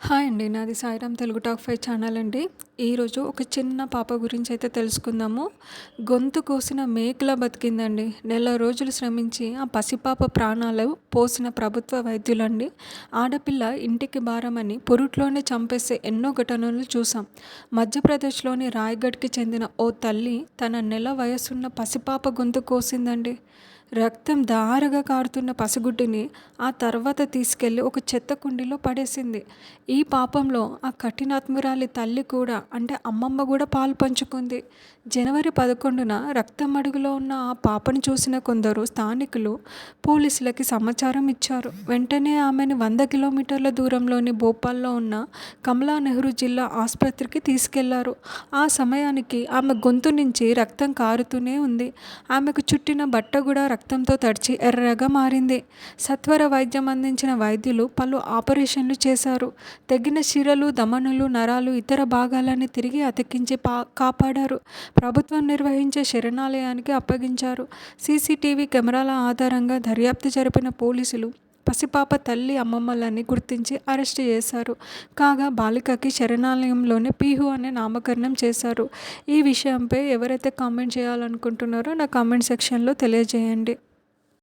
Hi అండి నాది Sairam Telugu talk five channel అండి. ఈరోజు ఒక చిన్న పాప గురించి అయితే తెలుసుకుందాము. గొంతు కోసిన మేకలా బతికిందండి. నెల రోజులు శ్రమించి ఆ పసిపాప ప్రాణాలు పోసిన ప్రభుత్వ వైద్యులండి. ఆడపిల్ల ఇంటికి భారమని పురుట్లోనే చంపేసే ఎన్నో ఘటనలు చూసాం మధ్యప్రదేశ్లోని రాయ్గఢ్కి చెందిన ఓ తల్లి తన నెల వయసున్న పసిపాప గొంతు కోసిందండి. రక్తం దారగా కారుతున్న పసిగుడ్డిని ఆ తర్వాత తీసుకెళ్ళి ఒక చెత్త కుండీలో పడేసింది. ఈ పాపంలో ఆ కఠినాత్మురాలి తల్లి కూడా అంటే అమ్మమ్మ కూడా పాలు పంచుకుంది. జనవరి పదకొండున రక్తం అడుగులో ఉన్న ఆ పాపను చూసిన కొందరు స్థానికులు పోలీసులకి సమాచారం ఇచ్చారు. వెంటనే ఆమెను వంద కిలోమీటర్ల దూరంలోని భోపాల్లో ఉన్న కమలా నెహ్రూ జిల్లా ఆసుపత్రికి తీసుకెళ్ళారు. ఆ సమయానికి ఆమె గొంతు నుంచి రక్తం కారుతూనే ఉంది. ఆమెకు చుట్టిన బట్ట కూడా రక్తంతో తడిచి ఎర్రగా మారింది. సత్వర వైద్యం అందించిన వైద్యులు పలు ఆపరేషన్లు చేశారు. తగిన శిరలు దమనులు నరాలు ఇతర భాగాలను తిరిగి అతికించి పా కాపాడారు. ప్రభుత్వం నిర్వహించే శరణాలయానికి అప్పగించారు. సీసీటీవీ కెమెరాల ఆధారంగా దర్యాప్తు జరిపిన పోలీసులు పసిపాప తల్లి అమ్మమ్మలని గుర్తించి అరెస్ట్ చేశారు. కాగా బాలికకి శరణాలయంలోనే పీహు అనే నామకరణం చేశారు. ఈ విషయంపై ఎవరైతే కామెంట్ చేయాలనుకుంటున్నారో నా కామెంట్ సెక్షన్లో తెలియజేయండి.